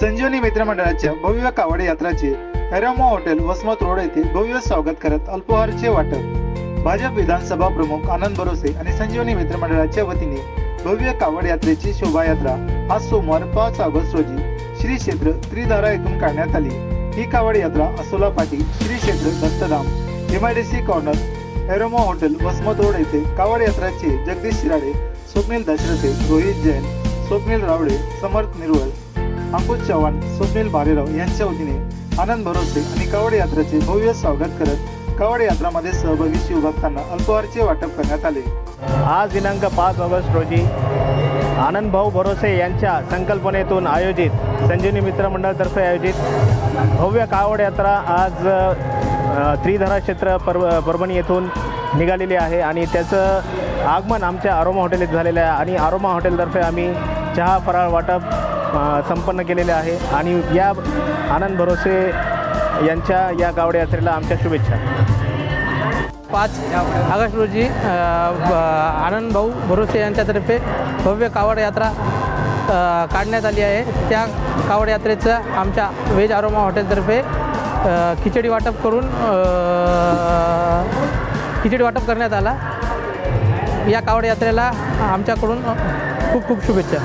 संजीवनी मित्रमंडळाच्या भव्य कावड यात्राचे एरोमा हॉटेल वसमत रोड येथे भव्य स्वागत करत अल्पहारचे वाटप. भाजप विधानसभा प्रमुख आनंद भरोसे आणि संजीवनी मित्रमंडळाच्या वतीने भव्य कावड यात्रेची शोभायात्रा आज सोमवार पाच ऑगस्ट रोजी श्री क्षेत्र त्रिधारा येथून काढण्यात आली. ही कावड यात्रा असोला पाटी श्री क्षेत्र Dattadham MIDC corner Aroma hotel Wasmat road येथे कावड यात्राचे जगदीश शिराडे स्वप्नील दशरथे रोहित जैन स्वप्नील रावडे समर्थ निरवळ अंकुश चव्हाण स्वप्नील भालेराव यांच्या वतीने आनंद भरोसे आणि कावड यात्रेचे भव्य स्वागत करत कावड यात्रामध्ये सहभागी शिवभक्तांना अल्पहारचे वाटप करण्यात आले. आज दिनांक पाच ऑगस्ट रोजी आनंद भाऊ भरोसे यांच्या संकल्पनेतून आयोजित संजीवनी मित्र मंडळातर्फे आयोजित भव्य कावड यात्रा आज त्रिधरा क्षेत्र पर परभणी येथून निघालेली आहे आणि त्याचं आगमन आमच्या आरोमा हॉटेल झालेलं आहे आणि आरोमा हॉटेलतर्फे आम्ही चहा फराळ वाटप संपन्न केलेले आहे. आणि या आनंद भरोसे यांच्या या गावडे यात्रेला आमच्या शुभेच्छा. पाच ऑगस्ट रोजी आनंद भाऊ भरोसे यांच्यातर्फे भव्य कावड यात्रा काढण्यात आली आहे. त्या कावड यात्रेचं आमच्या वेज आरोमा हॉटेलतर्फे खिचडी वाटप करून खिचडी वाटप करण्यात आला. या कावड यात्रेला आमच्याकडून खूप खूप शुभेच्छा.